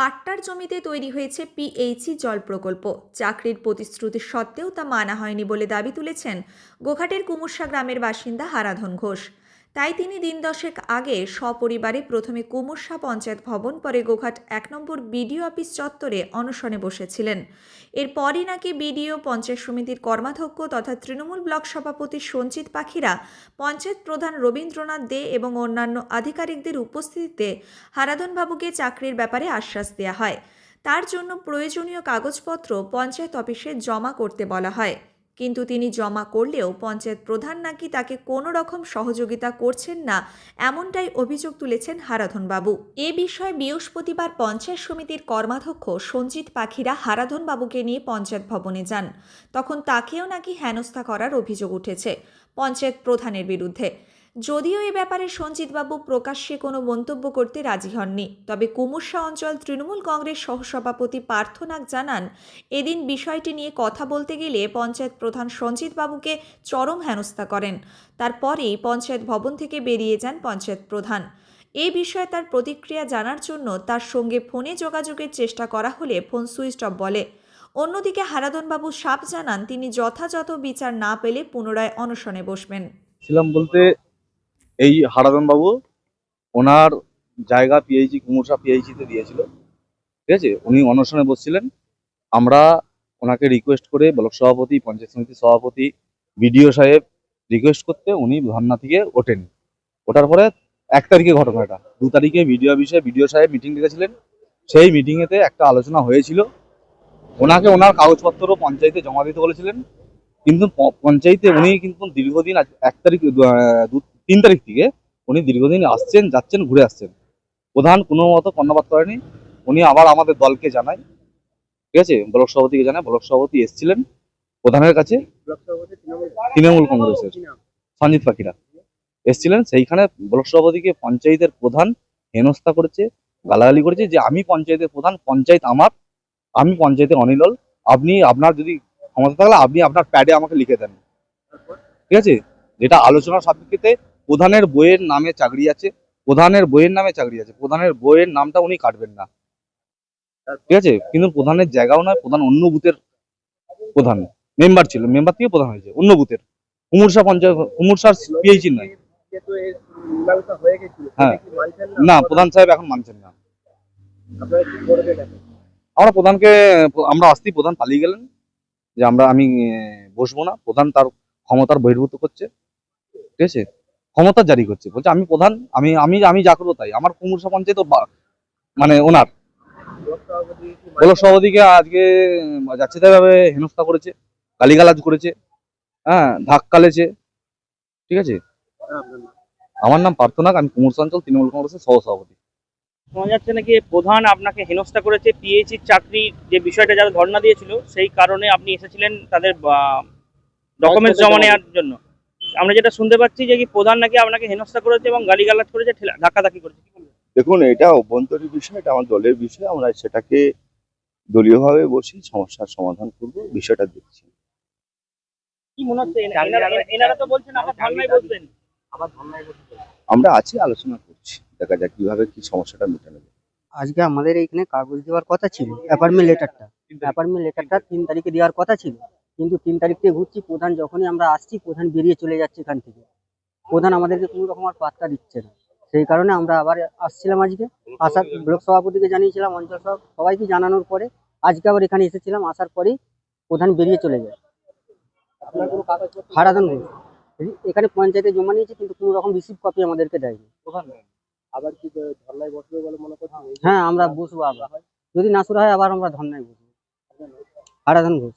পাট্টার জমিতে তৈরি হয়েছে পিএইচই জল প্রকল্প। চাকরির প্রতিশ্রুতি সত্ত্বেও তা মানা হয়নি বলে দাবি তুলেছেন গোঘাটের কুমুরসা গ্রামের বাসিন্দা হারাধন ঘোষ। তাই তিনি দিন দশেক আগে সপরিবারে প্রথমে কুমুরসা পঞ্চায়েত ভবন, পরে গোঘাট এক নম্বর বিডিও অফিস চত্বরে অনশনে বসেছিলেন। এরপরই নাকি বিডিও, পঞ্চায়েত সমিতির কর্মাধ্যক্ষ তথা তৃণমূল ব্লক সভাপতি সঞ্চিত পাখিরা পঞ্চায়েত প্রধান রবীন্দ্রনাথ দে এবং অন্যান্য আধিকারিকদের উপস্থিতিতে হারাধনবাবুকে চাকরির ব্যাপারে আশ্বাস দেওয়া হয়। তার জন্য প্রয়োজনীয় কাগজপত্র পঞ্চায়েত অফিসে জমা করতে বলা হয়। কিন্তু তিনি জমা করলেও পঞ্চায়েত প্রধান নাকি তাকে কোনো রকম সহযোগিতা করছেন না, এমনটাই অভিযোগ তুলেছেন হারাধনবাবু। এ বিষয়ে বৃহস্পতিবার পঞ্চায়েত সমিতির কর্মাধ্যক্ষ সঞ্জিত পাখিরা হারাধনবাবুকে নিয়ে পঞ্চায়েত ভবনে যান। তখন তাকেও নাকি হেনস্থা করার অভিযোগ উঠেছে পঞ্চায়েত প্রধানের বিরুদ্ধে। যদিও এ ব্যাপারে সঞ্জিতবাবু প্রকাশ্যে কোনো মন্তব্য করতে রাজি হননি, তবে কুমুরসা অঞ্চল তৃণমূল কংগ্রেস সহসভাপতি পার্থনাগ জানান, এদিন বিষয়টি নিয়ে কথা বলতে গেলে পঞ্চায়েত প্রধান সঞ্জিতবাবুকে চরম হেনস্থা করেন। তারপরেই পঞ্চায়েত ভবন থেকে বেরিয়ে যান পঞ্চায়েত প্রধান। এ বিষয়ে তার প্রতিক্রিয়া জানার জন্য তার সঙ্গে ফোনে যোগাযোগের চেষ্টা করা হলে ফোন সুইচ অফ বলে। অন্যদিকে হারাদনবাবু সাপ জানান, তিনি যথাযথ বিচার না পেলে পুনরায় অনশনে বসবেন। ছিলাম বলতে এই হারাধন বাবু ওনার জায়গা পিএইচি কুমুরসা পিএইচিতে দিয়েছিল। ঠিক আছে? উনি অনশনে বসছিলেন। আমরা ওনাকে রিকোয়েস্ট করে ব্লক সভাপতি, পঞ্চায়েত সমিতির সভাপতি বিডিও সাহেব রিকোয়েস্ট করতে উনি ধর্না থেকে ওঠেন। ওঠার পরে এক তারিখে ঘটনাটা। দু তারিখে বিডিও বিষয়ে বিডিও সাহেব মিটিং ডেকেছিলেন। সেই মিটিংয়েতে একটা আলোচনা হয়েছিল। ওনাকে ওনার কাগজপত্র পঞ্চায়েতে জমা দিতে বলেছিলেন। কিন্তু পঞ্চায়েতে উনি কিন্তু দীর্ঘদিন এক তারিখ দু- তিন তারিখ থেকে উনি দীর্ঘদিন আসছেন যাচ্ছেন ঘুরে আসছেন। প্রধান কোনো মতো কর্ণপাত করেনি। উনি আবার আমাদের দলকে জানায়। ঠিক আছে? ব্লক সভাপতিকে জানায়। ব্লক সভাপতি এসেছিলেন প্রধানের কাছে। তৃণমূল কংগ্রেসের। সঞ্জিত পাখিরা। এসেছিলেন। সেইখানে ব্লক সভাপতিকে পঞ্চায়েতের প্রধান হেনস্থা করেছে গালাগালি করেছে যে আমি পঞ্চায়েতের প্রধান পঞ্চায়েত আমার। আমি পঞ্চায়েতের অনিলল। আপনি আপনার যদি ক্ষমতা থাকলে আপনি আপনার প্যাডে আমাকে লিখে দেন। ঠিক আছে? যেটা আলোচনার সাপেক্ষেতে প্রধানের বইয়ের নামে চাকরি আছে, প্রধানের বইয়ের নামে চাকরি আছে, প্রধানের বইয়ের নামটা উনি কাটবেন না। ঠিক আছে? কিন্তু প্রধানের জায়গাও নয়, প্রধান অন্য বুথের প্রধান, মেম্বার ছিল, মেম্বার থেকে প্রধান হয়েছে, অন্য buth-এর কুমুরসা পঞ্চায়েত কুমুরসার পিএইচি নয়। হ্যাঁ। না, প্রধান সাহেব এখন মানছেন না। আমরা প্রধানকে, আমরা আসতেই প্রধান পালিয়ে গেলেন, যে আমরা, আমি বসবো না। প্রধান তার ক্ষমতার বহির্ভূত করছে। ঠিক আছে? ক্ষমতা জারি করছে। বলছে আমি প্রধান আমি আমি আমি যা করব তাই। আমার কুমুরসা পঞ্চায়েত মানে ওনার। ব্লক সভাপতিকে আজকে যাচ্ছে তাই ভাবে হেনস্থা করেছে গালিগালাজ করেছে হ্যাঁ ধাক্কালেছে ঠিক আছে? আমার নাম পার্থনাক আমি কুমুরসা অঞ্চল তৃণমূল কংগ্রেসের সহ সভাপতি শোনা যাচ্ছে নাকি প্রধান আপনাকে হেনস্থা করেছে পিএইচির চাকরি যে বিষয়টা যারা ধর্ণা দিয়েছিল সেই কারণে আপনি এসেছিলেন তাদের ডকুমেন্টস জমা নেওয়ার জন্য। আমরা যেটা শুনতে পাচ্ছি যে কি প্রধান নাকি আপনাকে হেনস্থা করেছে এবং গালিগালাজ করেছে ঠেলা- ধাক্কাধাক্কি করেছে দেখুন এটা অভ্যন্তরীণ বিষয় এটা আমার দলের বিষয় আমরা সেটাকে দলীয়ভাবে বসি সমস্যার সমাধান করব বিষয়টা দেখছি। কি মনে হচ্ছে? এনারা- এনারা তো বলছেন আমরা আছি আলোচনা করছি দেখা যাক কীভাবে কি সমস্যাটা মেটানো যায়। আজকে আমাদের এইখানে কাগজ দেওয়ার কথা ছিল অ্যাপার্টমেন্ট লেটারটা অ্যাপার্টমেন্ট লেটারটা তিন তারিখে দেওয়ার কথা ছিল। কিন্তু তিন তারিখ থেকে ঘুরছি প্রধান যখনই আমরা আসছি প্রধান বেরিয়ে চলে যাচ্ছে এখান থেকে। প্রধান আমাদেরকে কোনো রকম আর পাত্তা দিচ্ছে না। সেই কারণে আমরা আবার আসছিলাম আজকে। আসার ব্লক সভাপতিকে জানিয়েছিলাম অঞ্চল সভা সবাইকে জানানোর পরে আজকে আবার এখানে এসেছিলাম। আসার পরেই প্রধান বেরিয়ে চলে যায়। হারাধন ঘোষ। এখানে পঞ্চায়েতে জমা নিয়েছে কিন্তু কোনো রকম রিসিভ কপি আমাদেরকে দেয়নি। আবার কি ধর্নায় বসবে বলে মনে হ্যাঁ আমরা বসবো আবার। যদি না শুরু হয় আবার আমরা ধর্নায় বসবো। হারাধন ঘোষ।